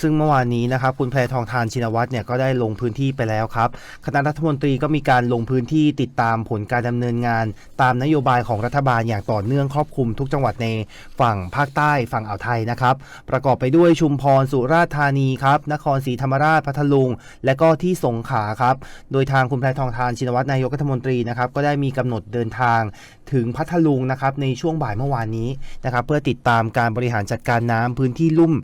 ซึ่งเมื่อวานนี้นะครับคุณแพรทองทานชินวัตรเนี่ยก็ได้ลงพื้นที่ไปแล้วครับคณะรัฐมนตรีก็มีการลงพื้นที่ติดตามผลการดำเนินงาน ตามนโยบายของรัฐบาลอย่างต่อเนื่องครอบคลุมทุกจังหวัดในฝั่งภาคใต้ฝั่งอ่าวไทยนะครับ ประกอบไปด้วยชุมพรสุราษฎร์ธานีครับนครศรีธรรมราชพัทลุง และก็ที่สงขลาครับ โดยทางคุณแพรทองทานชินวัตรนายกรัฐมนตรีนะครับก็ได้มีกำหนดเดินทางถึงพัทลุงนะครับในช่วงบ่ายเมื่อวานนี้นะครับเพื่อติดตามการบริหารจัดการน้ำพื้นที่ลุ่ม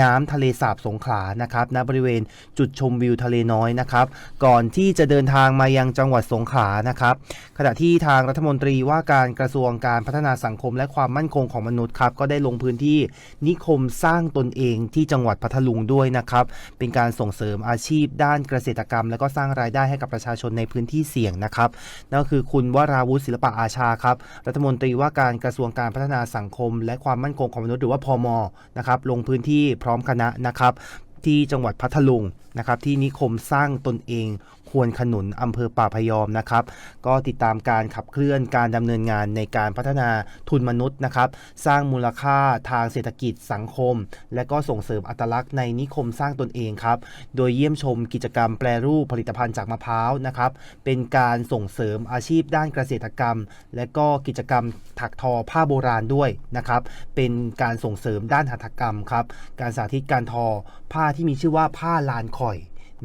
น้ำทะเลสาบสงขลานะครับณบริเวณจุดชมวิวทะเลน้อยนะครับก่อนที่จะเดินทางมายังจังหวัดสงขลานะครับขณะที่ทางรัฐมนตรีว่าการกระทรวงการพัฒนาสังคมและความมั่นคงของมนุษย์ครับก็ได้ลงพื้นที่นิคมสร้างตนเองที่จังหวัดพัทลุงด้วยนะครับเป็นการส่งเสริมอาชีพด้านเกษตรกรรม และก็สร้างรายได้ให้กับประชาชนในพื้นที่เสี่ยงนะครับนั่นก็คือคุณวราวุฒิศิลปะอาชาครับรัฐมนตรีว่าการกระทรวงการพัฒนาสังคม และความมั่นคงของมนุษย์หรือว่าพมนะครับลงพื้นที่พร้อมคณะนะครับที่จังหวัดพัทลุง นะครับที่นิคมสร้างตนเองควรขนุนอำเภอป่าพยอมนะครับ ก็ติดตามการขับเคลื่อนการดำเนินงานในการพัฒนาทุนมนุษย์นะครับ สร้างมูลค่าทางเศรษฐกิจสังคม และก็ส่งเสริมอัตลักษณ์ในนิคมสร้างตนเองครับ โดยเยี่ยมชมกิจกรรมแปรรูปผลิตภัณฑ์จากมะพร้าวนะครับ เป็นการส่งเสริมอาชีพด้านเกษตรกรรม และก็กิจกรรมถักทอผ้าโบราณด้วยนะครับ เป็นการส่งเสริมด้านหัตถกรรมครับ การสาธิตการทอผ้าที่มีชื่อว่าผ้าลานข่อย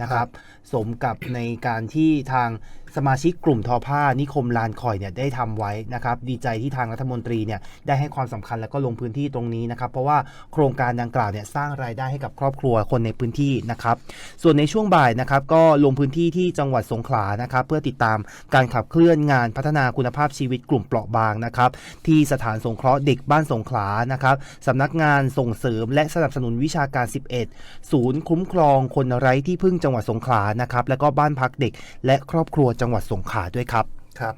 นะครับ สมกับในการที่ทาง สมาชิกกลุ่มทอผ้านิคมลานคอยเนี่ยได้ทำไว้นะครับดีใจที่ทางรัฐมนตรีเนี่ยได้ให้ความสำคัญแล้วก็ลงพื้นที่ตรงนี้นะครับ เพราะว่าโครงการดังกล่าวเนี่ยสร้างรายได้ให้กับครอบครัวคนในพื้นที่นะครับ ส่วนในช่วงบ่ายนะครับก็ลงพื้นที่ที่จังหวัดสงขลานะครับ เพื่อติดตามการขับเคลื่อนงานพัฒนาคุณภาพชีวิตกลุ่มเปราะบางนะครับที่สถานสงเคราะห์เด็กบ้านสงขลานะครับสำนักงานส่งเสริม และสนับสนุนวิชาการ 11 ศูนย์คุ้มครองคนไร้ที่พึ่งจังหวัดสงขลานะครับและก็บ้านพักเด็กและครอบครัวจังหวัดสงขลาด้วยครับครับ